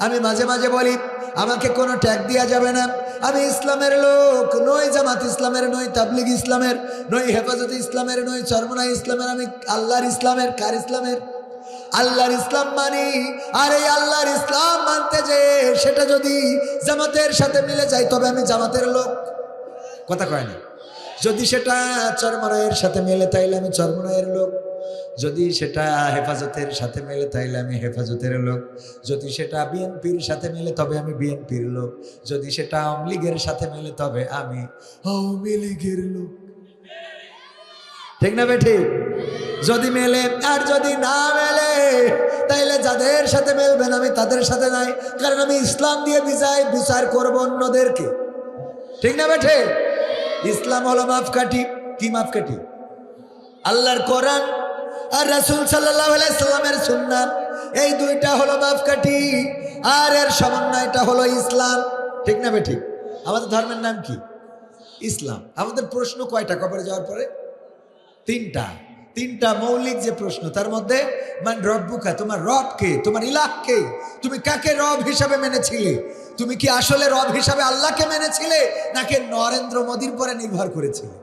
আমি মাঝে মাঝে বলি, আমাকে কোনো ট্যাগ দেওয়া যাবে না। আমি ইসলামের লোক নই, জামাত ইসলামের নই, তাবলিগ ইসলামের নই, হেফাজত ইসলামের নই চরমনা ইসলামের, আমি আল্লাহর ইসলামের, কার ইসলামের? আল্লাহর ইসলাম মানি, আর এই আল্লাহর ইসলাম মানতে যে সেটা যদি জামাতের সাথে মিলে যায়, তবে আমি জামাতের লোক। কথা কয় না। যদি সেটা চরমরায়ের সাথে মেলে, তাইলে আমি চরমরায়ের লোক। যদি সেটা হেফাজতের সাথে মেলে, তাইলে আমি হেফাজতের লোক। যদি সেটা বিএনপির সাথে মেলে, তবে আমি বিএনপির লোক। যদি সেটা আওয়ামী লীগের সাথে মেলে, তবে আমি আওয়ামী লীগের লোক। ঠিক না বেঠি? যদি মেলে আর যদি না মেলে, তাইলে যাদের সাথে মেলবেন আমি তাদের সাথে নাই। কারণ আমি ইসলাম দিয়ে বিচার বিচার করব অন্যদেরকে। ঠিক না বেঠে? ইসলাম হলো মাপকাঠি। কি মাপকাঠি? আল্লাহর কোরআন আর রাসুল সাল্লাহ সাল্লামের সুন্নাত, এই দুইটা হলো মাপকাঠি, আর এর সমন্বয়টা হলো ইসলাম। ঠিক না বেঠিক? আমাদের ধর্মের নাম কি? ইসলাম। আমাদের প্রশ্ন কয়টা কবরে যাওয়ার পরে? তিনটা। তিনটা মৌলিক যে প্রশ্ন, তার মধ্যে, মান রব্বুকা? তোমার রব কে? তোমার ইলাহ কে? তুমি কাকে রব হিসাবে মেনেছিলে? তুমি কি আসলে রব হিসাবে আল্লাহকে মেনেছিলে, নাকি নরেন্দ্র মোদীর পরে নির্ভর করেছিলে?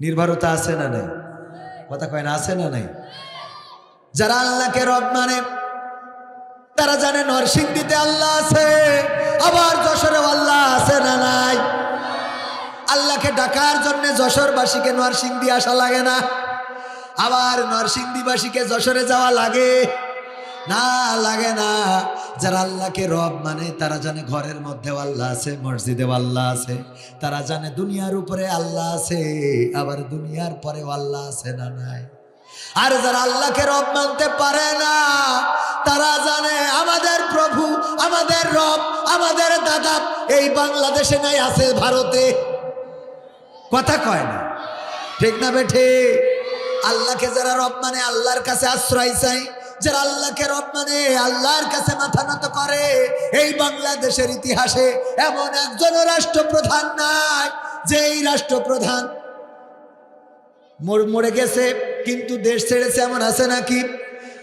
নির্ভরতা আছে না নাই? কথা কয় না, আছে না নাই? যারা আল্লাহকে রব মানে তারা জানে নরসিংদীতে আল্লাহ আছে, আবার যশোরে আল্লাহ আছে না নাই? আল্লাহকে ডাকার জন্য যশোরবাসীকে নরসিংদী আসা লাগে না। আবার নরসিংদিবাসীকে যশোরে যাওয়া লাগে। না, লাগে না। যারা আল্লাহকে রব মানে তারা জানে ঘরের মধ্যে আল্লাহ আছে মসজিদে আল্লাহ আছে। তারা জানে দুনিয়ার উপরে আল্লাহ আছে, আবার দুনিয়ার পরে আল্লাহ আছে না নাই? আর যারা আল্লাহকে রব মানতে পারে না, তারা জানে আমাদের প্রভু, আমাদের রব, আমাদের দাদা, এই বাংলাদেশে নাই, আছে ভারতে। কথা কয় না। ঠিক না বেঠে? আল্লাহকে যারা রব মানে আল্লাহর কাছে আশ্রয় চাই যারা আল্লাহকে রব মানে আল্লাহর কাছে মাথা নত করে, এই বাংলাদেশের ইতিহাসে এমন একজন রাষ্ট্রপ্রধান নাই যে এই রাষ্ট্রপ্রধান মরে গেছে, কিন্তু দেশ ছেড়েছে এমন আছে নাকি?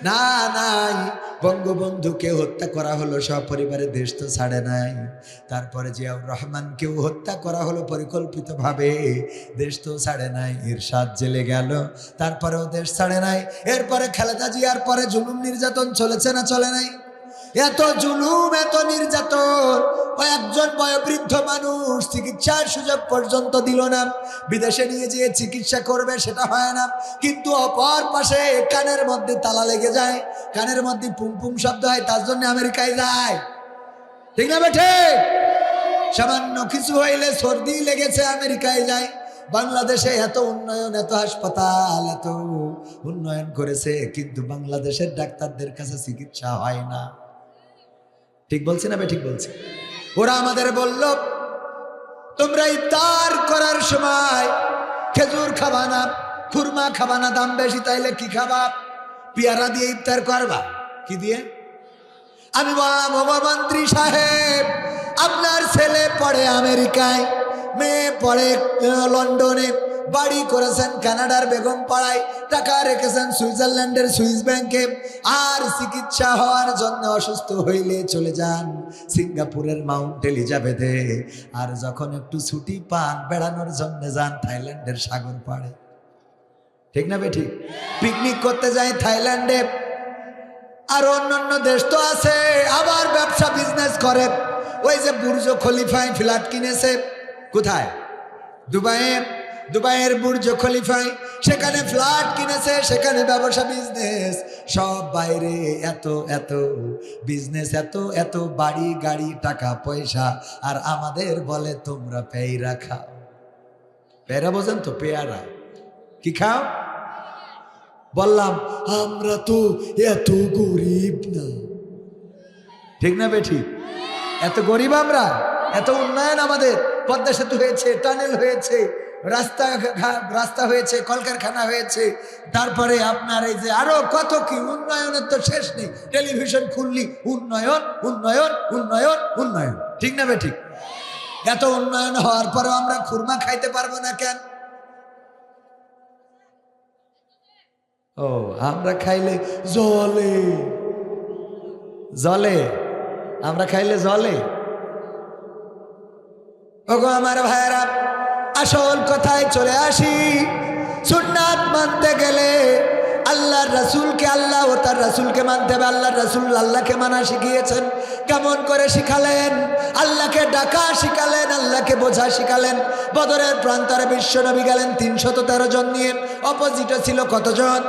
না, নাই। বঙ্গবন্ধুকে হত্যা করা হলো সপরিবারে দেশ তো ছাড়ে নাই। তারপরে জিয়াউর রহমানকেও হত্যা করা হলো পরিকল্পিতভাবে, দেশ তো ছাড়ে নাই, ইরশাদ জেলে গেল, তারপরেও দেশ ছাড়ে নাই। এরপরে খালেদা জিয়ার পরে জুলুম নির্যাতন চলেছে না চলে নাই? এত জুলুম, এত নির্যাতন। কয়েকজন বয়োবৃদ্ধ মানুষ চিকিৎসার সুযোগ পর্যন্ত দিল না। বিদেশে নিয়ে যেয়ে চিকিৎসা করবে সেটা হয় না। কিন্তু অপর পাশে কানের মধ্যে তালা লেগে যায়। কানের মধ্যে পুম পুম শব্দ হয়, তার জন্য আমেরিকায় যায়। ঠিক না বেঠে? সামান্য কিছু হইলে সর্দি লেগেছে, আমেরিকায় যায়। বাংলাদেশে এত উন্নয়ন, এত হাসপাতাল, এত উন্নয়ন করেছে, কিন্তু বাংলাদেশের ডাক্তারদের কাছে চিকিৎসা হয় না। ঠিক বলছি না ঠিক বলছি। ওরা আমাদের বলল, তোমরা ইফতার করার সময় খেজুর খাবা না, খুরমা খাবা না, দাম বেশি, তাইলে কি খাবা? পেয়ারা দিয়ে ইফতার করবা। কি দিয়ে? আমি মন্ত্রী সাহেব, আপনার ছেলে পড়ে আমেরিকায়, মেয়ে পড়ে লন্ডনে বাড়ি করেছেন কানাডার বেগম পাড়ায়। টাকা রেখেছেন সুইজারল্যান্ডের সুইস ব্যাংকে। আর চিকিৎসা হওয়ার জন্য অসুস্থ হইলে চলে যান সিঙ্গাপুরের মাউন্ট এলিজাবেথে। আর যখন একটু ছুটি পান, বেড়ানোর জন্য যান থাইল্যান্ডের সাগর পাড়ে। ঠিক না বেঠিক পিকনিক করতে যাই থাইল্যান্ডে। আর অন্যান্য দেশ তো আছে, আবার ব্যবসা বিজনেস করে। ওই যে বুর্জ খলিফায় ফ্ল্যাট কিনেছে। কোথায়? দুবাইয়ে। দুবাইয়ের বুর্জ খলিফায়, সেখানে ফ্ল্যাট কিনেছে, সেখানে ব্যবসা বিজনেস সব বাইরে এত এত বিজনেস এত এত বাড়ি, গাড়ি, টাকা, পয়সা। আর আমাদের বলে, তোমরা পেয়ারা খাও। পেয়ারা বোঝেন তো, পেয়ারা। কি খাও? বললাম, আমরা তো এত গরিব না। ঠিক না বেঠি? এত গরিব আমরা? এত উন্নয়ন আমাদের? পদ্মা সেতু হয়েছে, টানেল হয়েছে। রাস্তা রাস্তা হয়েছে, কলকারখানা হয়েছে। তারপরে আপনার এই যে আরও কত কি, উন্নয়নের তো শেষ নেই। টেলিভিশন খুললি, উন্নয়ন উন্নয়ন উন্নয়ন উন্নয়ন। ঠিক না বে ঠিক? এত উন্নয়ন হওয়ার পরেও আমরা খুরমা খাইতে পারব না কেন? ও, আমরা খাইলে জলে। জলে? আমরা খাইলে জলে? ওগো আমার ভাইয়েরা আসল কথায় চলে আসি। সুন্নাত মানতে গেলে আল্লাহর রাসূলকে আল্লাহ ও তার রাসূলকে মানতে হবে। আল্লাহর রাসূল আল্লাহকে মানা শিখিয়েছেন। কেমন করে শিখালেন? আল্লাহকে ডাকা শিখালেন, আল্লাহকে বোঝা শিখালেন। বদরের প্রান্তরে বিশ্বনবী গেলেন তিনশত তেরো জন নিয়ে। অপোজিটে ছিল কতজন?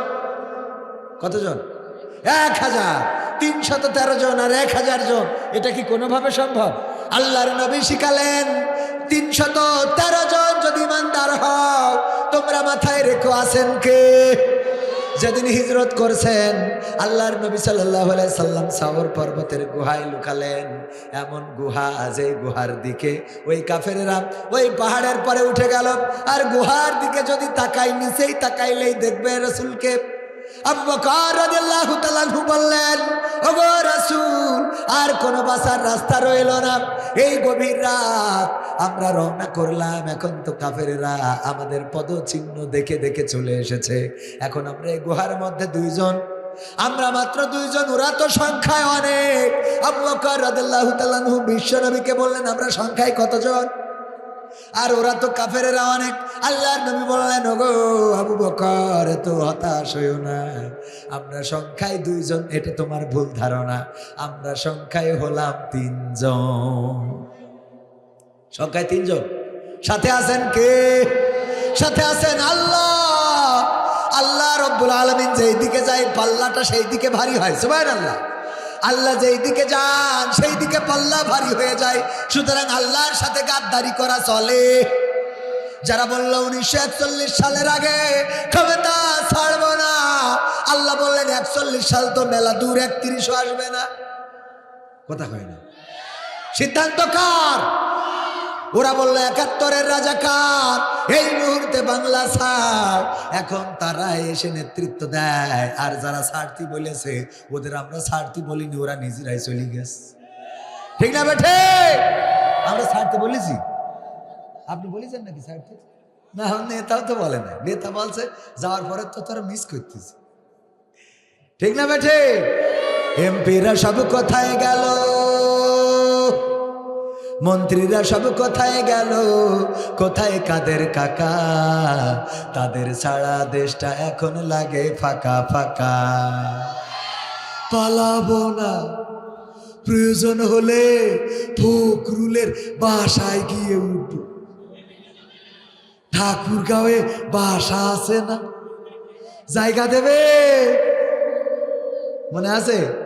কতজন? এক হাজার। তিনশত তেরো জন আর এক হাজার জন। এটা কি কোনোভাবে সম্ভব? আল্লাহর নবী শিখালেন তিনশত তেরো জন। ইমানদার হও। তোমরা মাথায় রেখো, আছেন কে? যেদিন হিজরত করছেন, আল্লাহর নবী সাল্লাহ সাল্লাম সাবর পর্বতের গুহায় লুকালেন। এমন গুহা যে গুহার দিকে ওই কাফেরেরা ওই পাহাড়ের পরে উঠে গেল। আর গুহার দিকে যদি তাকাই নিচেই তাকাইলেই দেখবে রসুলকে বললেন আর কোনো বাসার রাস্তা রইল না। এই গভীর রাত আমরা রওনা করলাম, এখন তো আমাদের পদচিহ্ন দেখে দেখে চলে এসেছে। এখন আমরা এই গুহার মধ্যে দুইজন। আমরা মাত্র দুইজন, ওরা তো সংখ্যায় অনেক। আবু বকর রাদিয়াল্লাহু বিশ্বনবীকে বললেন, আমরা সংখ্যায় কতজন? আর ওরা তো কাফেরেরা অনেক। আল্লাহর নবী বললেন, ওগো আবু বকর তো হতাশ হইও না। আমরা সংখ্যায় দুইজন, এটা তোমার ভুল ধারণা। আমরা সংখ্যায় হলাম তিনজন। সংখ্যায় তিনজন। সাথে আছেন কে? সাথে আছেন আল্লাহ। আল্লাহ রব্বুল আলমিন যেই দিকে যায়, পাল্লাটা সেই দিকে ভারী হয় সুবাহ আল্লাহ আল্লাহ যেই দিকে যান, সেই দিকে পাল্লা ভারী হয়ে যায়। সুতরাং আল্লাহর সাথে গাদ্দারি করা চলে। যারা বলল উনিশশো একচল্লিশ সালের আগে ক্ষমতা ছাড়ব না। আল্লাহ বললেন, একচল্লিশ সাল তো মেলা দূর, একত্রিশও আসবে না। কথা হয় না। সিদ্ধান্ত কার? ওরা বলল, একাত্তরের রাজা কার? এই মুহূর্তে বাংলা ছাড় এখন তারা এসে নেতৃত্ব দেয়। আর যারা ছাড়তি বলেছে, ওদের আমরা ছাড়তি বলিনি, ওরা নিজেরাই চলে গেছে। ঠিক না বেঠে? আমরা ছাড়তে বলেছি। আপনি বলেছেন নাকি ছাড়তে না, নেতাও তো বলে না নেতা বলছে, যাওয়ার পরে তো তারা মিস করতেছি ঠিক না বেঠে? এমপিরা সব কোথায় গেল? মন্ত্রীরা সব কোথায় গেল? কোথায় কাদের কাকা? তাদের ছাড়া দেশটা এখন লাগে ফাঁকা ফাঁকা। পালাবো না। প্রয়োজন হলে ফকরুলের বাসায় গিয়ে উঠব। ঠাকুর গাঁয়ে বাসা আছে না? জায়গা দেবে? মনে আছে?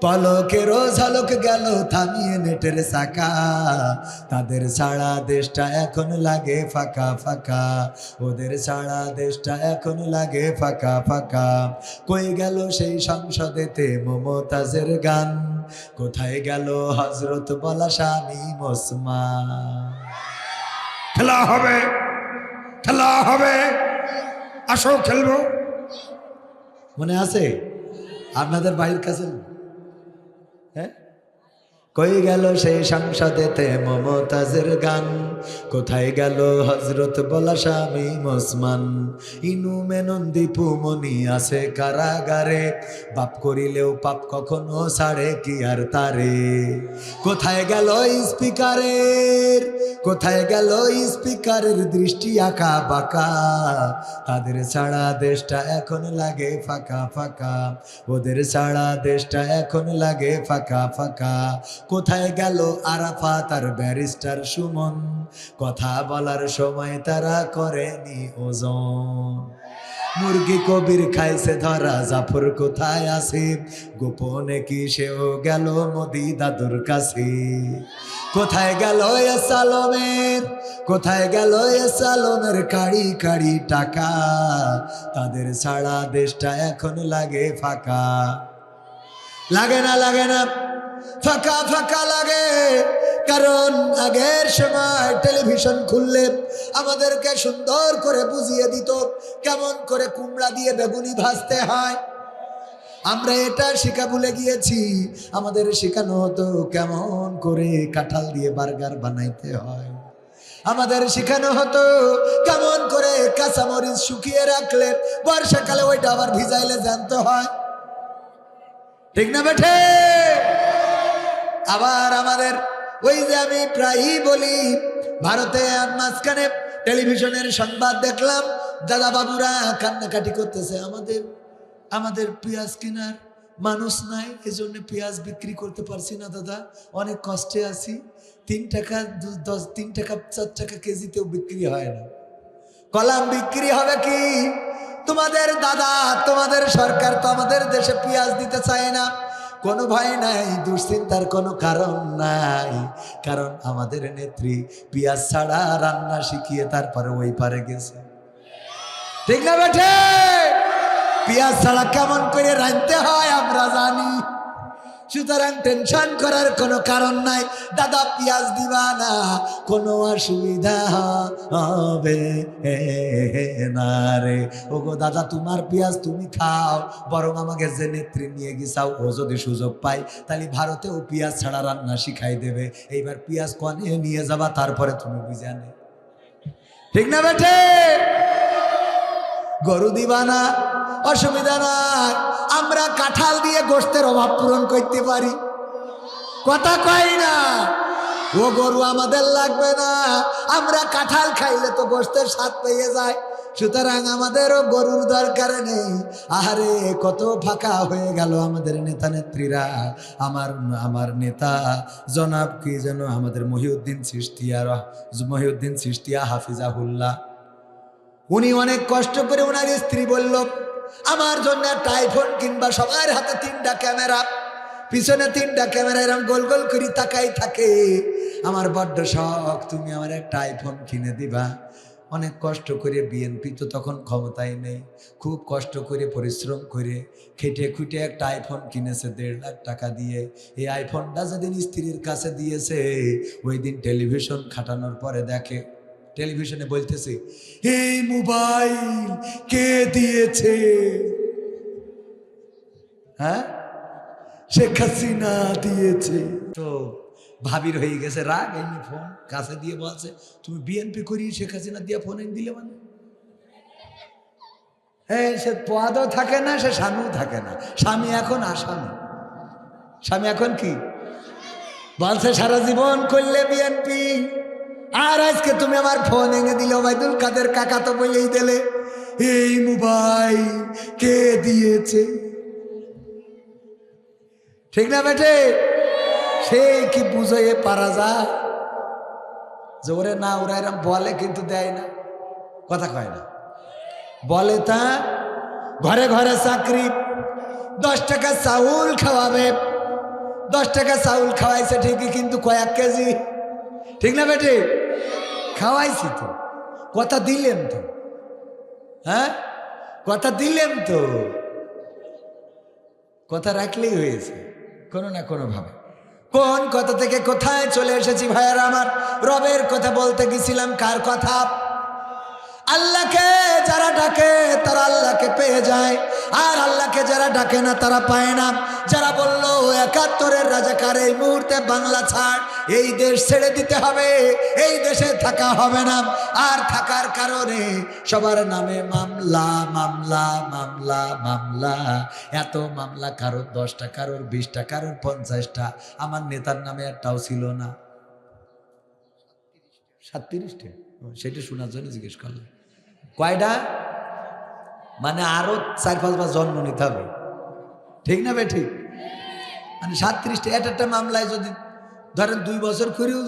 পলকেরও ঝলক গেল থামিয়ে নেটের চাকা। তাদের ছাড়া দেশটা এখন লাগে ফাঁকা ফাঁকা। ওদের ছাড়া দেশটা এখন লাগে ফাঁকা ফাঁকা। কই গেল সেই সংসদেতে মমতাজের গান? কোথায় গেল হজরত বলা স্বামী মোসমা খেলা হবে খেলা হবে। আসো, খেলব। মনে আছে? আপনাদের বাড়ির কাছে হ্যাঁ? কই গেল সেই সংসদেতে মমতাজের গান? কোথায় গেল হজরত বলা স্বামী মোসমান? ইনু মেনন দীপু মনি আছে কারাগারে, বাপ করিলেও পাপ কখনো ছাড়ে কি আর তারে? কোথায় গেল স্পিকারের, কোথায় গেল স্পিকারের দৃষ্টি আঁকা বাঁকা? তাদের ছাড়া দেশটা এখন লাগে ফাঁকা ফাঁকা। ওদের ছাড়া দেশটা এখন লাগে ফাঁকা ফাঁকা। কোথায় গেল আরাফাত আর ব্যারিস্টার সুমন? কথা বলার সময় তারা করেনি ওজন। মুরগি কবির খাইছে ধরা, জাফর কোথায় আছে? গোপনে কি সেও গেল মোদি দাদুর কাছে? কোথায় গেল এ সালমের? কোথায় গেল এ সালমের কাড়ি কাড়ি টাকা? তাদের সারা দেশটা এখন লাগে ফাঁকা। লাগে না লাগে না। ফাঁকা ফাঁকা লাগে। কারণ আগের সময় টেলিভিশন খুললে আমাদেরকে সুন্দর করে বুঝিয়ে দিত কেমন করে কুমড়া দিয়ে বেগুনি ভাজতে হয়। আমরা এটা শিখা ভুলে গিয়েছি, আমাদের শেখানো হতো কেমন করে কাঁঠাল দিয়ে বার্গার বানাইতে হয়। আমাদের শেখানো হতো কেমন করে কাঁচামরিচ শুকিয়ে রাখলে বর্ষাকালে ওইটা আবার ভিজাইলে জানতে হয়। ঠিক না বেঠে? আবার আমাদের ওই যে আমি প্রায়ই বলি, ভারতে মাঝখানে টেলিভিশনের সংবাদ দেখলাম দাদা বাবুরা কান্নাকাটি করতেছে, আমাদের আমাদের পেঁয়াজ কেনার মানুষ নাই, এজন্য পেঁয়াজ বিক্রি করতে পারছি না দাদা, অনেক কষ্টে আছি, তিন টাকা দশ, তিন টাকা, চার টাকা কেজিতেও বিক্রি হয় না। কলাম বিক্রি হবে কি? তোমাদের দাদা, তোমাদের সরকার তো আমাদের দেশে পেঁয়াজ দিতে চায় না। কোনো ভয় নাই, দুশ্চিন্তার কোনো কারণ নাই। কারণ আমাদের নেত্রী পিয়াজ ছাড়া রান্না শিখিয়ে তারপরে ওই পারে গেছে। ঠিক না বেঠে? পিয়াজ ছাড়া কেমন করে রাঁধতে হয় আমরা জানি। সুতরাং টেনশন করার কোনো কারণ নাই। দাদা, পেঁয়াজ দিবা না, কোনো অসুবিধা হবে না রে। ওগো দাদা, তোমার পেঁয়াজ তুমি খাও, বরং আমাকে যে নেত্রী নিয়ে গেছাও, ও যদি সুযোগ পাই তাহলে ভারতেও পেঁয়াজ ছাড়া রান্না শিখাই দেবে। এইবার পেঁয়াজ কনে নিয়ে যাবা, তারপরে তুমি বুঝানে। ঠিক না বেঠে? গরু দিবা না, অসুবিধা নাই। আমরা কাঁঠাল দিয়ে গোষ্ঠের অভাব পূরণ করতে পারি। কথা কই না? ও গরু আমাদের লাগবে না। আমরা কাঁঠাল খাইলে তো গোষ্ঠের স্বাদ পেয়ে যায়। সুতরাং আমাদেরও গরুর দরকার নেই। আহারে, কত ফাঁকা হয়ে গেল আমাদের নেতা নেত্রীরা। আমার আমার নেতা, জনাব কি যেন আমাদের মহিউদ্দিন সৃষ্টিয়া মহিউদ্দিন সৃষ্টিয়া হাফিজাহুল্লাহ। উনি অনেক কষ্ট করে ওনার স্ত্রী বলল আমার জন্য একটা আইফোন কিংবা সবার হাতে তিনটা ক্যামেরা পিছনে তিনটা ক্যামেরা এরকম গোল গোল করে তাকাই থাকে। আমার বড্ড শখ, তুমি আমার একটা আইফোন কিনে দিবা। অনেক কষ্ট করে বিএনপি তো তখন ক্ষমতায় নেই। খুব কষ্ট করে পরিশ্রম করে খেটে খুঁটে একটা আইফোন কিনেছে দেড় লাখ টাকা দিয়ে। এই আইফোনটা যেদিন স্ত্রীর কাছে দিয়েছে, ওই দিন টেলিভিশন খাটানোর পরে দেখে টেলিভিশনে বলতেছে, এই মোবাইল কে দিয়েছে? হ্যাঁ? শেখ হাসিনা দিয়েছে। তো ভাবির হয়ে গেছে রাগ এমনি ফোন কাছে দিয়ে বলছে, তুমি বিএনপি করি, শেখ হাসিনা দিয়ে ফোন দিলে মানে? হ্যাঁ সে পদও থাকে না, সে স্বামীও থাকে না। স্বামী এখন আসামি। স্বামী এখন কি? বলছে, সারা জীবন করলে বিএনপি। আর আজকে তুমি আমার ফোন এনে দিলে, ওবায়দুল কাদের কাকা তো বলেই দিলে, এই মোবাইল কে দিয়েছে? ঠিক না বেটে সে কি বুঝে পারা যায়? জোরে না ওরা এরম বলে কিন্তু দেয় না। কথা কয় না। বলে তা, ঘরে ঘরে চাকরি, দশ টাকা চাউল খাওয়াবে। দশ টাকা চাউল খাওয়াইছে ঠিকই, কিন্তু কয়েক কেজি। ঠিক না বেটে খাওয়াইছি তো। কথা দিলেন তো। হ্যাঁ? কথা দিলেন তো। কথা রাখলেই হয়েছে, কোনো না কোনোভাবে। কোন কথা থেকে কোথায় চলে এসেছি ভাইয়ার আমার? রবের কথা বলতে গেছিলাম, কার কথা? আল্লাহকে যারা ডাকে, তারা আল্লাহকে পেয়ে যায়। আর আল্লাহকে যারা ডাকে না, তারা পায় না। যারা বলল একাত্তরের রাজাকার, এই মুহূর্তে বাংলা ছাড়, এই দেশ ছেড়ে দিতে হবে, এই দেশে থাকা হবে না। আর থাকার কারণে সবার নামে মামলা মামলা মামলা মামলা। এত মামলা, কারোর দশটা, কারোর বিশটা, কারোর পঞ্চাশটা। আমার নেতার নামে একটাও ছিল না। সাতত্রিশটা। সেটা শোনার জন্য জিজ্ঞেস করলাম। কয়টা? মানে আরও চার পাঁচবার জন্ম নিতে হবে। ঠিক না বে ঠিক? মানে সাতত্রিশটা এক একটা মামলায় যদি ধরেন দুই বছর করেও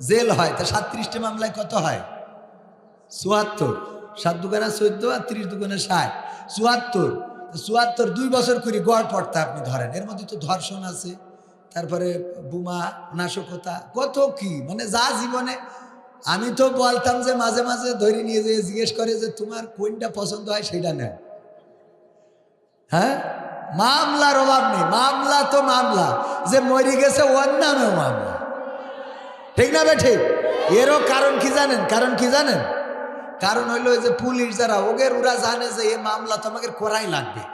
জেল হয়, তা সাতত্রিশটা মামলায় কত হয়? চুয়াত্তর। সাত দুগানা চোদ্দ আর তিরিশ দুগানা ষাট। চুয়াত্তর। চুয়াত্তর দুই বছর করে গড় পড়তা আপনি ধরেন। এর মধ্যে তো ধর্ষণ আছে, তারপরে বোমা, নাশকতা, কত কি? মানে যা জীবনে আমি তো বলতাম যে মাঝে মাঝে ধরে নিয়ে যে জিজ্ঞেস করে যে তোমার কোনটা পছন্দ হয় সেটা নেয়। হ্যাঁ? মামলার অভাব নেই। মামলা তো মামলা। যে মরে গেছে ওর নামেও মামলা। ঠিক না বে ঠিক? এরও কারণ কি জানেন? কারণ কি জানেন? কারণ হইল যে পুলিশ যারা, ওগের ওরা জানে যে এই মামলা তো আমাকে করাই লাগবে।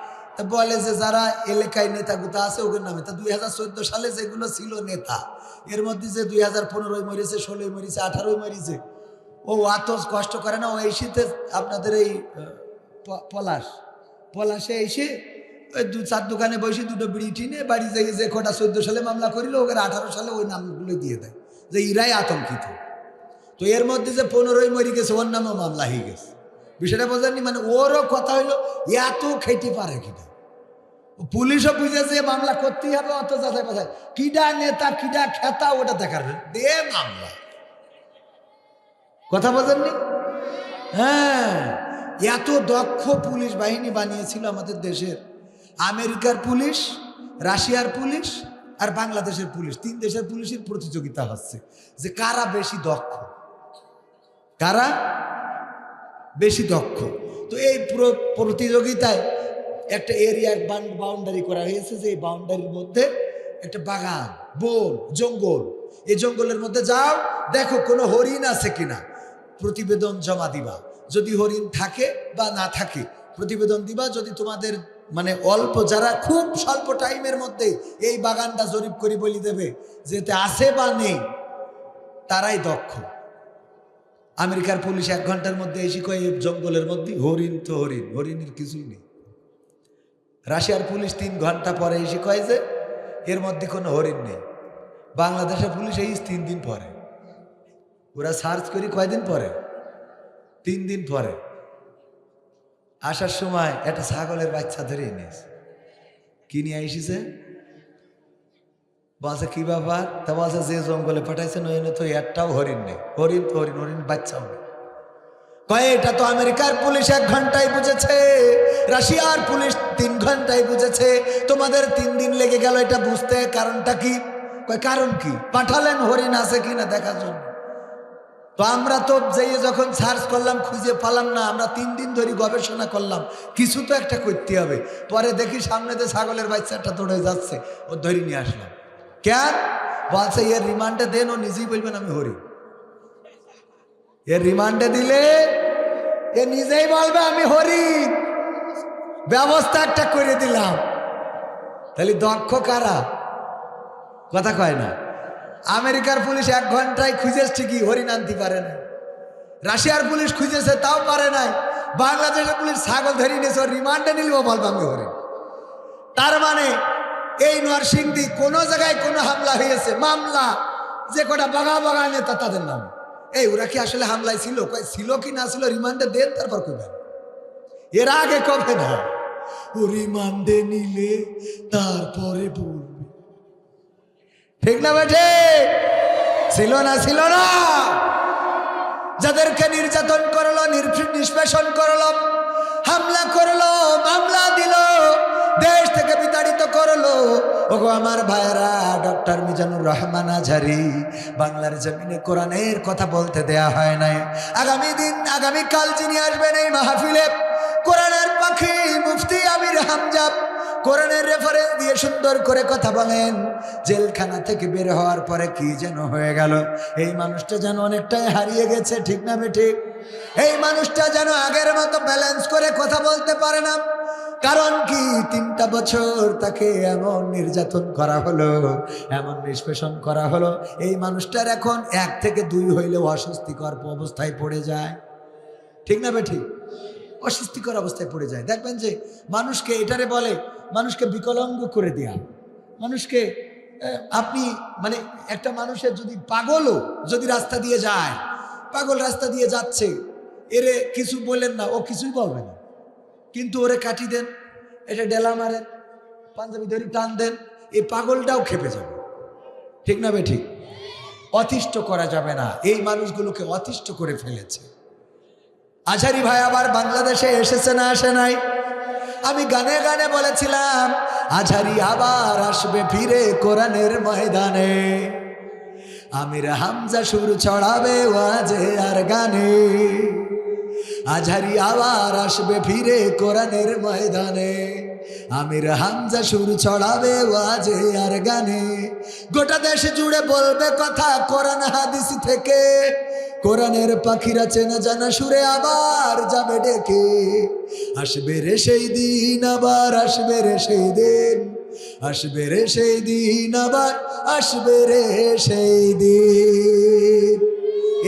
বলে যে যারা এলাকায় নেতা গুতা আছে, ওদের নামে। তা দুই হাজার চোদ্দ সালে যেগুলো ছিল নেতা, এর মধ্যে যে দুই হাজার পনেরোই মরেছে ষোলোই মরেছে আঠারোই মরেছে, ও এত কষ্ট করে না, ও এই শীতে আপনাদের এই পলাশ। পলাশে এসে ওই দু, চার দোকানে বসে দুটো বিড়ি টিনে বাড়ি যাই যে কটা চোদ্দ সালে মামলা করিল, ওদের আঠারো সালে ওই নামগুলো দিয়ে দেয়, যে ইরাই আতঙ্কিত। তো এর মধ্যে যে পনেরোই মরি গেছে, ওর নামেও মামলা হয়ে গেছে। বিষয়টা বোঝেননি মানে ওরও কথা হইল, এত খেতে পারে কিনা? পুলিশও বুঝেছে মামলা করতেই হবে, অত যাচাই বাছাই। কিডা নেতা, কিডা খেতা, ওটা দেখার দে মামলা। কথা বোঝেননি হ্যাঁ। এত দক্ষ পুলিশ বাহিনী বানিয়েছিল আমাদের দেশের। আমেরিকার পুলিশ, রাশিয়ার পুলিশ আর বাংলাদেশের পুলিশ। তিন দেশের পুলিশের প্রতিযোগিতা হচ্ছে যে কারা বেশি দক্ষ? কারা বেশি দক্ষ? তো এই প্রতিযোগিতায় একটা এরিয়া বাউন্ডারি করা হয়েছে যে এই বাউন্ডারির মধ্যে একটা বাগান, বন, জঙ্গল। এই জঙ্গলের মধ্যে যাও, দেখো কোনো হরিণ আছে কিনা। প্রতিবেদন জমা দিবা। যদি হরিণ থাকে বা না থাকে, প্রতিবেদন দিবা। যদি তোমাদের মানে অল্প, যারা খুব স্বল্প টাইমের মধ্যে এই বাগানটা জরিপ করে বলি দেবে, যেতে আছে বা নেই, তারাই দক্ষ। আমেরিকার পুলিশ এক ঘণ্টার মধ্যে এসে কয়, জঙ্গলের মধ্যে হরিণ তো হরিণ, হরিণের কিছুই নেই। রাশিয়ার পুলিশ তিন ঘণ্টা পরে এসে কয় যে, এর মধ্যে কোনো হরিণ নেই। বাংলাদেশের পুলিশ এই তিন দিন পরে। ওরা সার্চ করি কয়দিন পরে? তিন দিন পরে। আসার সময় একটা ছাগলের বাচ্চা ধরে এনেছে কি নিয়ে এসেছে? বলছে, কি ব্যাপার? তা বলছে, যে জঙ্গলে পাঠাইছেন ওই তো একটাও হরিণ নেই। হরিণ তো হরিণ হরিণ, বাচ্চাও নেই। কয়, এটা তো আমেরিকার পুলিশ এক ঘন্টায় বুঝেছে। রাশিয়ার পুলিশ তিন ঘন্টায় বুঝেছে, তোমাদের তিন দিন লেগে গেল এটা বুঝতে, কারণটা কি? কারণ কি? পাঠালেন হরিণ আছে কিনা দেখার জন্য। তো আমরা তো যেয়ে যখন সার্চ করলাম, খুঁজে পালাম না, আমরা তিন দিন ধরে গবেষণা করলাম, কিছু তো একটা করতে হবে। পরে দেখি সামনে দিয়ে ছাগলের বাচ্চাটা দৌড়ে যাচ্ছে, ও ধরে নিয়ে আসলাম কেন? বলছে, এর রিমান্ডে দেন, ও নিজেই বলবেন আমি হরি। এর রিমান্ডে দিলে, এ নিজেই বলবে, আমি হরি। ব্যবস্থা একটা করে দিলাম। তাহলে দক্ষ কারা? কথা কয় না। আমেরিকার পুলিশ এক ঘন্টায় খুঁজেছে ঠিকই, হরিণ আনতে পারে না রাশিয়ার পুলিশ খুঁজেছে, তাও পারে নাই। বাংলাদেশের পুলিশ ছাগল ধরে নিয়েছে রিমান্ডে নিলব বলব, আমি হরিণ। তার মানে এই নরসিংদী কোনো জায়গায় কোনো হামলা হয়েছে, মামলা, যে কটা বাগা বাগা নেতা তাদের নাম। এই, ওরা কি আসলে হামলায় ছিল? ছিল কি না ছিল, রিমান্ডে দেন, তারপর কইবেন। এর আগে কবে না? ও রিমান্ডে নিলে তারপরে বলবে। ঠিক না বেঠে? ছিল না ছিল না। যাদেরকে নির্যাতন করল নিষ্পেষণ করল, হামলা করল, মামলা দিল, দেশ থেকে বিতাড়িত করল, ওগো আমার ভাইরা ডক্টর মিজানুর রহমান আঝারি, বাংলার জমিনে কোরআনের কথা বলতে দেয়া হয় নাই। আগামী দিন আগামী কাল যিনি আসবেন এই মাহফিলে পাখি, মুফতি আমির হামজাব কোরআনের রেফারেন্স দিয়ে সুন্দর করে কথা বলেন। জেলখানা থেকে বের হওয়ার পরে কি যেন হয়ে গেল? এই মানুষটা যেন অনেকটাই হারিয়ে গেছে, ঠিক না ঠিক? এই মানুষটা যেন আগের মতো ব্যালেন্স করে কথা বলতে পারে না। কারণ কি? তিনটা বছর তাকে এমন নির্যাতন করা হলো, এমন নিষ্পেষণ করা হলো। এই মানুষটার এখন এক থেকে দুই হইলে অস্বস্তিকর অবস্থায় পড়ে যায়। ঠিক না ঠিক? অস্বস্তিকর অবস্থায় পড়ে যায়। দেখবেন যে মানুষকে এটারে বলে, মানুষকে বিকলাঙ্গ করে দেয়া। মানুষকে আপনি মানে একটা মানুষের যদি পাগলও যদি রাস্তা দিয়ে যায়, পাগল রাস্তা দিয়ে যাচ্ছে, এরে কিছু বললেন না, ও কিছুই বলবে না। কিন্তু ওরে কাটি দেন, এটা ডেলা মারেন, পাঞ্জাবি ধরি টান দেন, এই পাগলটাও খেপে যাবে। ঠিক না বে ঠিক? অতিষ্ঠ করা যাবে না। এই মানুষগুলোকে অতিষ্ঠ করে ফেলেছে। আঝারি ভাই আবার বাংলাদেশে এসেছে না আসে নাই? আমি গানে গানে বলেছিলাম আঝারি আবার আসবে ফিরে কোরআনের ময়দানে। আমির হামজা সুর ছড়াবে ওয়াজে আর গানে। আঝারি আবার আসবে ফিরে কোরআনের ময়দানে। আমির হামজা সুর ছড়াবে ওয়াজে আর গানে। গোটা দেশ জুড়ে বলবে কথা কোরআন হাদিস থেকে। কোরআনের পাখিরা চেনা জানা সুরে আবার যাবে ডেকে। আসবে রে সেই দিন, আবার আসবে রে সেই দিন। আসবে রে সেই দিন, আবার আসবে রে সেই দিন।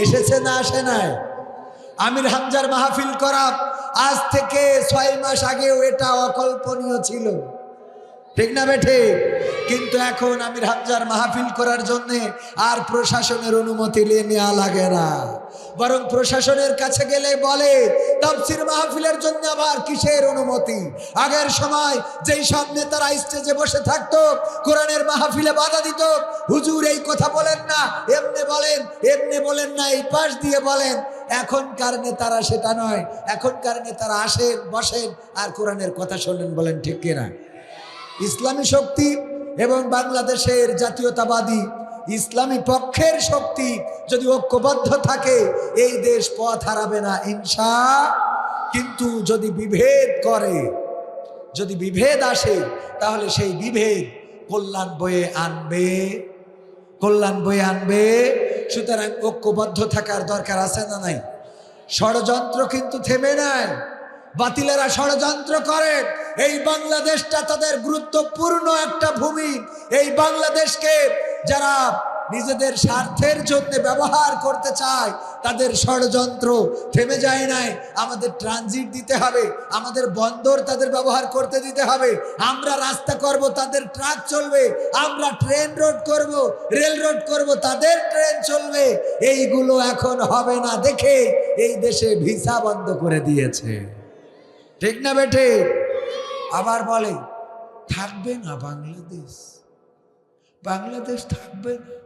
এসেছে না আসে নাই? আমির হামজার মাহফিল করা আজ থেকে ছয় মাস আগেও এটা অকল্পনীয় ছিল। ঠিক না বেঠে? কিন্তু এখন আমির হামজার মাহফিল করার জন্য আর প্রশাসনের অনুমতি নিয়ে নেওয়া লাগে না। বরং প্রশাসনের কাছে গেলে বলে, তাফসির মাহফিলের জন্য আবার কিসের অনুমতি? আগের সময় যেই সব নেতারা স্টেজে বসে থাকতো, কোরআনের মাহফিলে বাধা দিত, হুজুর এই কথা বলেন না। এমনি বলেন এমনি বলেন না, এই পাশ দিয়ে বলেন। এখনকার নেতারা সেটা নয়। এখনকার নেতারা আসেন, বসেন আর কোরআনের কথা শোনেন বলেন ঠিক কিনা? ইসলামী শক্তি এবং বাংলাদেশের জাতীয়তাবাদী ইসলামী পক্ষের শক্তি যদি ঐক্যবদ্ধ থাকে, এই দেশ পথ হারাবে না ইনসা কিন্তু যদি বিভেদ করে, যদি বিভেদ আসে, তাহলে সেই বিভেদ কল্যাণ বয়ে আনবে। কল্যাণ বয়ে আনবে। সুতরাং ঐক্যবদ্ধ থাকার দরকার আছে না নাই? ষড়যন্ত্র কিন্তু থেমে নেয় বাতিলেরা ষড়যন্ত্র করে। এই বাংলাদেশটা তাদের গুরুত্বপূর্ণ একটা ভূমি। এই বাংলাদেশকে যারা নিজেদের স্বার্থের জন্য ব্যবহার করতে চায়, তাদের ষড়যন্ত্র থেমে যায় নাই। আমাদের ট্রানজিট দিতে হবে, আমাদের বন্দর তাদের ব্যবহার করতে দিতে হবে। আমরা রাস্তা করব, তাদের ট্রাক চলবে। আমরা ট্রেন রোড করব রেল রোড করব, তাদের ট্রেন চলবে। এইগুলো এখন হবে না দেখে এই দেশে ভিসা বন্ধ করে দিয়েছে। ঠিক না বেঠে? আবার বলে, থাকবে না বাংলাদেশ? বাংলাদেশ থাকবে না।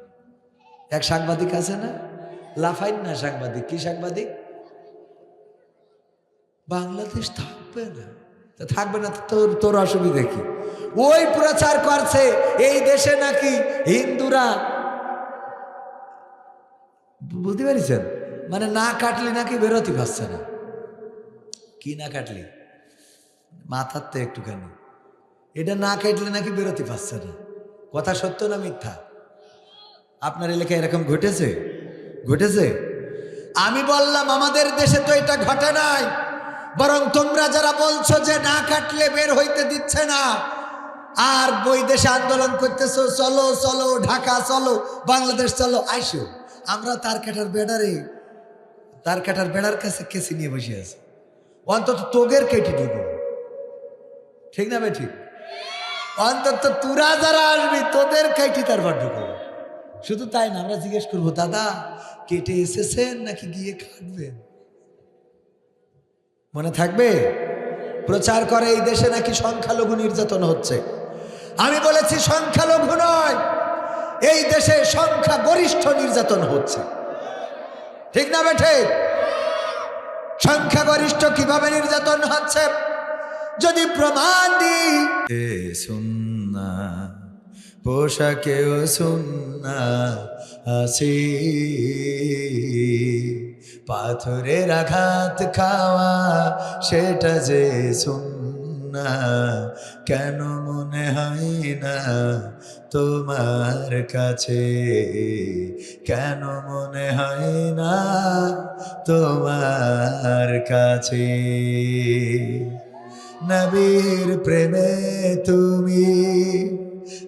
এক সাংবাদিক আছে না? লাফাইন না সাংবাদিক? কি সাংবাদিক? বাংলাদেশ থাকবে না। থাকবে না তোর তোর অসুবিধা কি? ওই প্রচার করছে, এই দেশে নাকি হিন্দুরা। বুঝতে পারিছেন? মানে না কাটলে নাকি বেরোতে পারছে না। কি না কাটলি? মাথার তো একটুখানি। এটা না কাটলে নাকি বেরোতে পারছে না। কথা সত্য না মিথ্যা? আপনার এলাকায় এরকম ঘটেছে? ঘটেছে? আমি বললাম, আমাদের দেশে তো এটা ঘটে নাই। বরং তোমরা যারা বলছো যে না কাটলে বের হইতে দিচ্ছে না, আর বই দেশে আন্দোলন করতেছো, চলো চলো, ঢাকা, চলো, বাংলাদেশ, চলো, আইসো। আমরা তার কাটার বেড়ারে, তার কাটার বেড়ার কাছে কেসি নিয়ে বসে আছি। অন্তত তোগের কেটে ঢুকো ঠিক না ভাই, ঠিক? অন্তত তুরা যারা আসবি, তোদের কেটে তারপর ঢুকো শুধু তাই না, আমরা জিজ্ঞেস করব, দাদা, কেটে এসেছেন নাকি গিয়ে কাটবেন? মনে থাকবে? প্রচার করে এই দেশে নাকি সংখ্যালঘু নির্যাতন হচ্ছে। আমি বলেছি সংখ্যালঘু নয়, এই দেশে সংখ্যা গরিষ্ঠ নির্যাতন হচ্ছে। ঠিক না বেঠে? সংখ্যাগরিষ্ঠ কীভাবে নির্যাতন হচ্ছে? যদি প্রমাণ দিই। সুন্না পোশাকেও সুন্না আসি। পাথরের আঘাত খাওয়া, সেটা যে সুন্না কেন মনে হয় না তোমার কাছে? কেন মনে হয় না তোমার কাছে? নবীর প্রেমে তুমি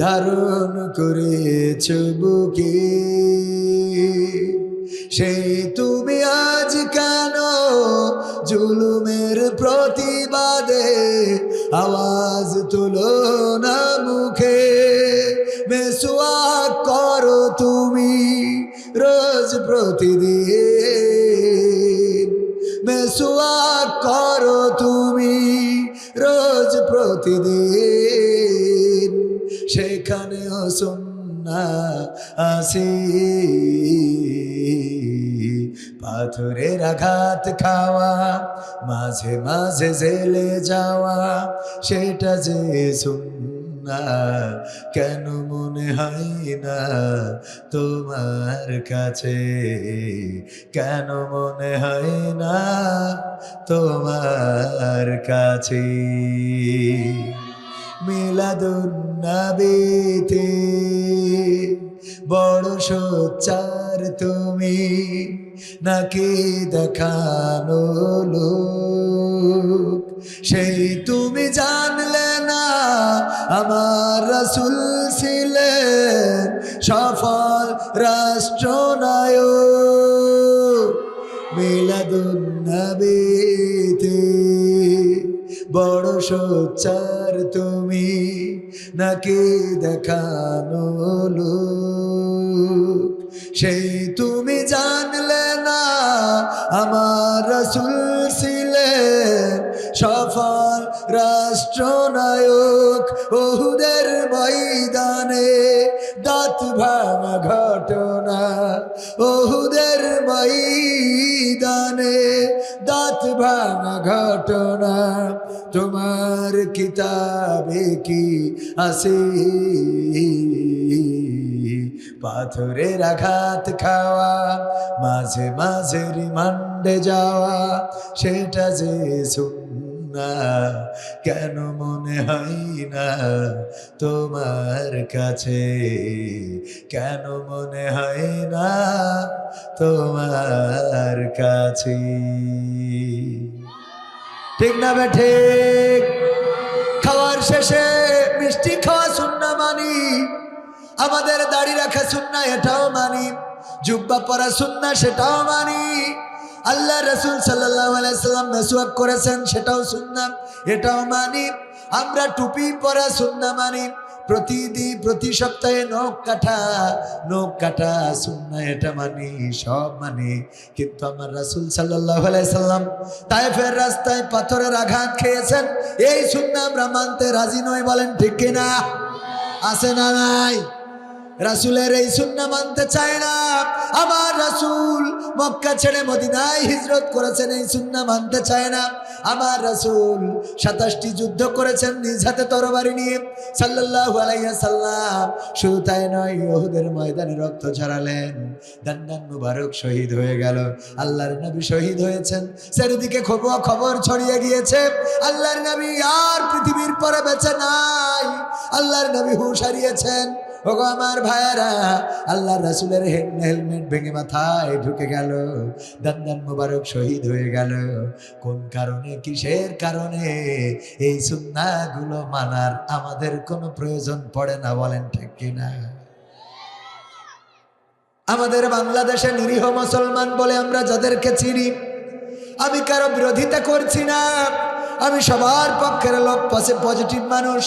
ধারণ করেছ বুকে। সেই তুমি আজ কেন জুলুমের প্রতিবাদে আওয়াজ তুলো না মুখে? মেসুয়া করো তুমি রোজ প্রতিদিন। মেসুয়া করো তুমি রোজ প্রতিদিন। সেখানেও সুন্না আসি। পাথরের আঘাত খাওয়া, মাঝে মাঝে জেলে যাওয়া, সেটা যে সুন্না, কেন মনে হয় না তোমার কাছে? কেন মনে হয় না তোমার কাছে? মিলাদুন্নবীতে বড় সোচ্চার তুমি নাকি দেখানো লোক? সেই তুমি জানলে না আমার রসুল ছিলেন সফল রাষ্ট্রনায়ক। মিলাদুন্নবীতে বড় সোচ্চার তুমি নাকি দেখানো লোক? সেই তুমি জানলে না আমার রসুল ছিলেন সফল রাষ্ট্রনায়ক ওহুদের ময়দানে। দাঁত ভাঙা ঘটনা। ওহুদের ময়দানে দাঁত ভাঙা ঘটনা। তোমার কিতাবে কি আছে? পাথরের আঘাত খাওয়া, মাঝে মাঝে রিমান্ডে যাওয়া, সেটা যে সুন্না কেন মনে হয় না তোমার কাছে? কেন মনে হয় না তোমার কাছে? ঠিক না বে, ঠিক। খাওয়ার শেষে মিষ্টি খাওয়া সুন্না মানি, আমাদের দাড়ি রাখা সুন্না এটাও মানি, জুব্বা পরা সুন্না সেটাও মানি। আল্লাহ রসুল সাল্লাম মেসুয়াক করেছেন, সেটাও শুনলাম এটাও মানি। আমরা টুপি পরা সুন্না মানি। প্রতিদিন প্রতি সপ্তাহে নখ কাটা নখ কাটা সুন্না এটা মানি, সব মানি। কিন্তু আমার রাসুল সাল্লাহ সাল্লাম তাইফের রাস্তায় পাথরের আঘাত খেয়েছেন। এই সুন্না আমরা মানতে রাজি নয় বলেন ঠিক কিনা? আছে না নাই? রাসুলের এই সুন্না মানতে চায় না। আমার রাসুল মক্কা ছেড়ে মদিনায় হিজরত করেছেন, এই সুন্না মানতে চায় না। আমার রাসুল সাতাশটি যুদ্ধ করেছেন নিজ হাতে তরবারি নিয়ে। সাল্লাল্লাহু আলাইহি সাল্লাম শুধু তাই নয়, ইহুদের ময়দানে রক্ত ঝরালেন। দান্নান মুবারক শহীদ হয়ে গেল। আল্লাহর নবী শহীদ হয়েছেন। চারিদিকে খবর খবর ছড়িয়ে গিয়েছে। আল্লাহর নবী আর পৃথিবীর পরে বেঁচে নাই। আল্লাহর নবী হুঁশ হারিয়েছেন। ওগো আমার ভাইয়েরা, আল্লাহ রাসুলের হেলমেট ভেঙে মাথায় ঢুকে গেল, দান্দান মুবারক শহীদ হয়ে গেল। কোন কারণে, কিসের কারণে? এই সুন্নাগুলো মানার আমাদের কোনো প্রয়োজন পড়ে না, বলেন ঠিক কিনা? আমাদের বাংলাদেশে নিরীহ মুসলমান বলে আমরা যাদেরকে চিনি, আমি কারও বিরোধিতা করছি না, আমি সবার পক্ষের লোক পজিটিভ মানুষ।